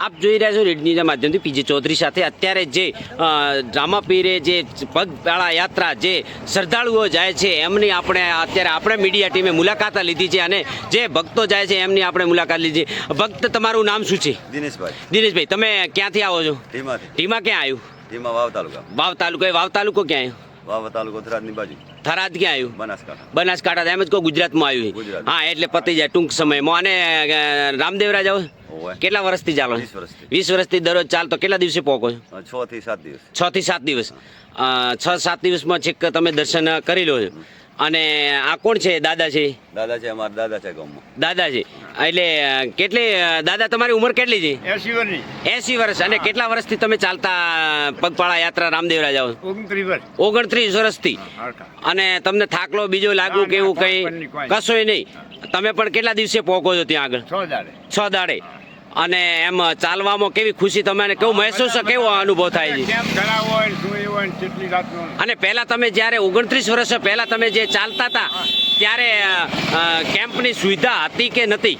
આપ જોઈ રહ્યા છો રેડનીના માધ્યમથી પીજે ચૌધરી સાથે. અત્યારે જે ડ્રામા પીરે જે પગપાળા યાત્રા જે શ્રદ્ધાળુઓ જાય છે એમની આપણે અત્યારે આપણે મીડિયા ટીમે મુલાકાત લીધી છે અને જે ભક્તો જાય છે એમની આપણે મુલાકાત લીધી ભક્ત તમારું નામ શું છે? દિનેશભાઈ. દિનેશભાઈ તમે ક્યાંથી આવો છો? ઢીમા ક્યાં આવ્યું ધીમા વાવ તાલુકા. વાવ તાલુકો વાવ તાલુકો ક્યાં આવ્યું વાવ તાલુકો થરાદની બાજુ. થરાદ ક્યાં આવ્યું બનાસકાંઠા. બનાસકાંઠા એમ જ કહો ગુજરાતમાં આવ્યું હા એટલે પતી જાય ટૂંક સમયમાં. અને રામદેવરાજ ઓવે. કેટલા વર્ષથી ચાલો વીસ વર્ષથી. દરરોજ ચાલતો કેટલા દિવસે પહોંચો છો? છ થી સાત દિવસ. છ થી સાત દિવસ. છ સાત દિવસમાં છેક તમે દર્શન કરી લો છો. અને આ કોણ છે? દાદા છે? દાદા છે અમારા દાદા છે ગામમાં. દાદા છે. એટલે કેટલી દાદા તમારી ઉંમર કેટલી છે? એસી વર્ષની. એસી વર્ષ. અને કેટલા વર્ષથી તમે ચાલતા પગપાળા યાત્રા રામદેવરા જાઓ ઓગણત્રીસ વર્ષ. ઓગણત્રીસ વર્ષથી. અને તમને થાકલો બીજો લાગુ કે એવું કંઈ. કશોય નહીં. તમે પણ કેટલા દિવસે પહોંચો છો ત્યાં આગળ? છ દાડે. છ દાડે. અને એમ ચાલવામાં કેવી ખુશી તમને કેવું મહેસૂસ કેવો અનુભવ થાય છે? કેટલી રાતનું અને પહેલા તમે જ્યારે ઓગણત્રીસ વર્ષ પહેલા તમે જે ચાલતા હતા ત્યારે કેમ્પની સુવિધા હતી કે નથી?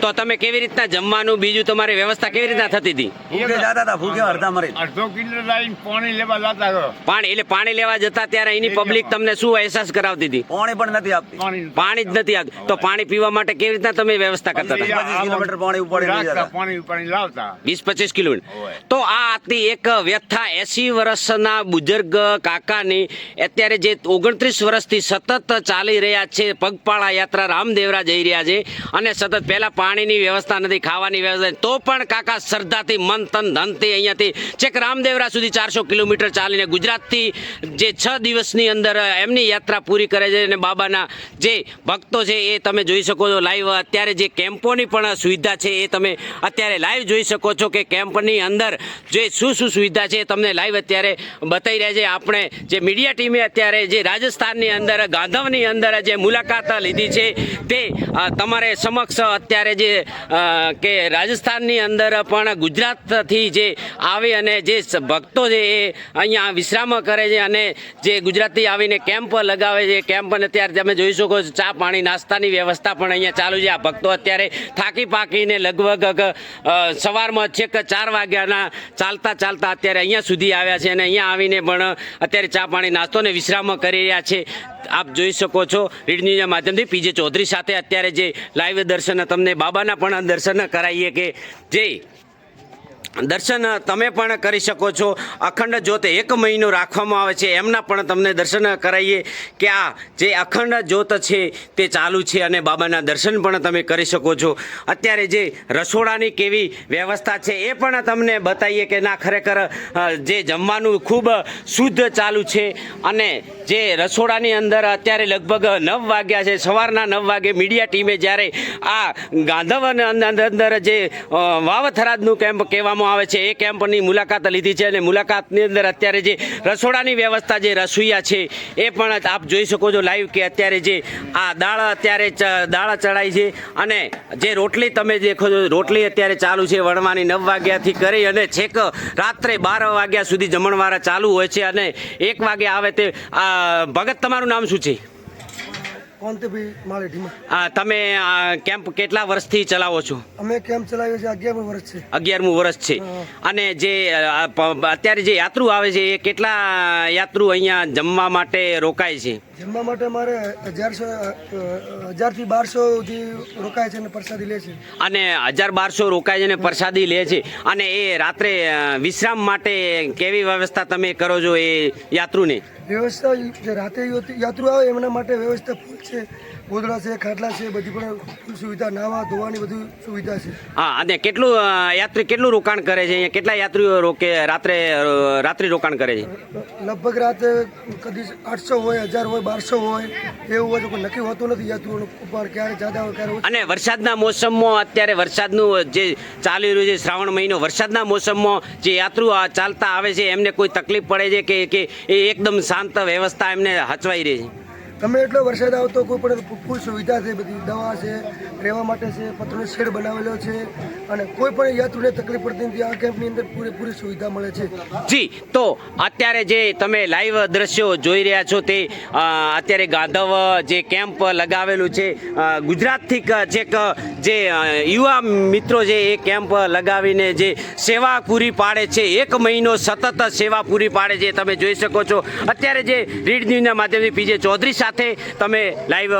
તો તમે કેવી રીતના જમવાનું બીજું તમારી વ્યવસ્થા કેવી રીતના થતી હતી? અડધા કિલો પાણી લેવા જતા પાણી એટલે પાણી લેવા જતા ત્યારે એની પબ્લિક તમને શું અહેસાસ કરાવતી હતી? પાણી પણ નથી આપતી. પાણી જ નથી આવતું તો પાણી પીવા માટે કેવી રીતના તમે વ્યવસ્થા કરતા હતા? કિલોમીટર પાણી ઉપાડીને લાવતા. વીસ પચીસ કિલોમીટર. તો આ હતી એક વ્યથા એસી વર્ષના બુજુર્ગ કાકાની અત્યારે જે ઓગણત્રીસ વર્ષથી સતત ચાલી રહ્યા છે, પગપાળા યાત્રા રામદેવરા જઈ રહ્યા છે અને સતત પહેલાં પાણીની વ્યવસ્થા નથી, ખાવાની વ્યવસ્થા તો પણ કાકા શ્રદ્ધાથી મન, તન, ધનથી અહીંયાથી છેક રામદેવરા સુધી ચારસો કિલોમીટર ચાલીને ગુજરાતથી જે છ દિવસની અંદર એમની યાત્રા પૂરી કરે છે અને બાબાના જે ભક્તો છે એ તમે જોઈ શકો છો લાઈવ. અત્યારે જે કેમ્પોની પણ સુવિધા છે એ તમે અત્યારે લાઈવ જોઈ શકો છો કે કેમ્પની અંદર જે શું શું સુવિધા છે તમને લાઈવ અત્યારે બતાવી રહ્યા છે. આપણે જે મીડિયા ટીમે અત્યારે જે રાજસ્થાનની અંદર, ગાંધવની અંદર જે મુલાકાત લીધી છે, તે તમારે સમક્ષ અત્યારે જે કે રાજસ્થાનની અંદર પણ ગુજરાતથી જે આવે અને જે ભક્તો છે એ અહીંયા વિશ્રામ કરે છે અને જે ગુજરાતથી આવીને કેમ્પ લગાવે છે. કેમ્પ અને અત્યારે તમે જોઈ શકો છો, ચા પાણી નાસ્તાની વ્યવસ્થા પણ અહીંયા ચાલુ છે. આ ભક્તો અત્યારે થાકી પાકીને લગભગ સવારમાં છેક ચાર વાગ્યાના ચાલતા ચાલતા અત્યારે અહીંયા સુધી આવ્યા છે અને અહીંયા આવીને પણ અત્યારે ચા પાણી નાસ્તો ને વિશ્રામ કરી રહ્યા છે. આપ જોઈ શકો છો, રીડ ન્યૂઝના માધ્યમથી પીજે ચૌધરી સાથે અત્યારે જે લાઈવ દર્શન તમને બાબાના પણ દર્શન કરાવીએ કે જે દર્શન તમે પણ કરી શકો છો. અખંડ જ્યોત એક મહિનો રાખવામાં આવે છે. એમના પણ તમને દર્શન કરાવીએ કે આ જે અખંડ જ્યોત છે તે ચાલુ છે અને બાબાના દર્શન પણ તમે કરી શકો છો. અત્યારે જે રસોડાની કેવી વ્યવસ્થા છે એ પણ તમને બતાવીએ કે ના ખરેખર જે જમવાનું ખૂબ શુદ્ધ ચાલુ છે. અને જે રસોડાની અંદર અત્યારે લગભગ નવ વાગ્યા છે, સવારના નવ વાગે મીડિયા ટીમે જ્યારે આ ગાંધવ અંદર જે વાવથરાજનું કેમ્પ કહેવામાં આવે છે, એ કેમ્પની મુલાકાત લીધી છે અને મુલાકાતની અંદર અત્યારે જે રસોડાની વ્યવસ્થા જે રસોઈયા છે, એ પણ આપ જોઈ શકો છો લાઈવ કે અત્યારે જે આ દાળ અત્યારે દાળ ચડાઈ છે અને જે રોટલી તમે દેખો છો રોટલી અત્યારે ચાલુ છે વણવાની નવ વાગ્યાથી કરી અને છેક રાત્રે બાર વાગ્યા સુધી જમણવારા ચાલુ હોય છે અને એક વાગે આવે તે આ ભગત તમારું નામ શું છે? તમે કેમ્પ કેટલા વર્ષથી ચલાવો છો? અમે કેમ્પ ચલાવ્યો છે અગિયારમું વર્ષ છે. અગિયારમું વર્ષ છે. અને જે અત્યારે જે યાત્રુ આવે છે એ કેટલા યાત્રુ અહીંયા જમવા માટે રોકાય છે? જમવા માટે મારે હજારસો હજારથી બારસો સુધી રોકાય છે અને પ્રસાદી લે છે. અને હજાર બારસો રોકાય છે અને પ્રસાદી લે છે. અને એ રાત્રે વિશ્રામ માટે કેવી વ્યવસ્થા તમે કરો છો એ યાત્રુને? વ્યવસ્થા રાતે યાત્રુ આવે એમના માટે વ્યવસ્થા ફૂલ છે. ગોદડા છે ખાટલા છે બધી પણ સુવિધા નાવા ધોવાની બધી સુવિધા છે. હા અને કેટલું યાત્રી કેટલું રોકાણ કરે છે? અહીંયા કેટલા યાત્રીઓ રોકે રાત્રે રાત્રિ રોકાણ કરે છે? લગભગ રાતે કદી આઠસો હોય હજાર હોય બારસો હોય એવું હોય તો નક્કી હોતું નથી યાત્રીઓનું ઉપર ક્યારે જ્યાદા હોય ક્યારે અને વરસાદના મોસમમાં અત્યારે વરસાદનું જે ચાલી રહ્યું છે શ્રાવણ મહિનો વરસાદના મોસમમાં જે યાત્રુ ચાલતા આવે છે એમને કોઈ તકલીફ પડે છે કે કે એ એકદમ શાંત વ્યવસ્થા એમને હચવાઈ રહી છે? ગમે એટલો વરસાદ આવતો, કોઈ પણ ફૂલ સુવિધા છે, બધી દવા છે, રહેવા માટે છે, પથ્થરનો શેડ બનાવેલો છે અને કોઈ પણ યાત્રુને તકલીફ પડતી નથી, આ કેમ્પની અંદર પૂરેપૂરી સુવિધા મળે છે. જી, તો અત્યારે જે તમે લાઈવ દ્રશ્યો જોઈ રહ્યા છો તે અત્યારે ગાંધવ જે કેમ્પ લગાવેલું છે ગુજરાતથી છેક જે યુવા મિત્રો છે એ કેમ્પ લગાવીને જે સેવા પૂરી પાડે છે, એક મહિનો સતત સેવા પૂરી પાડે છે, તમે જોઈ શકો છો. અત્યારે જે રીડ ન્યૂઝના માધ્યમથી પીજે ચૌધરી સાથે તમે લાઈવ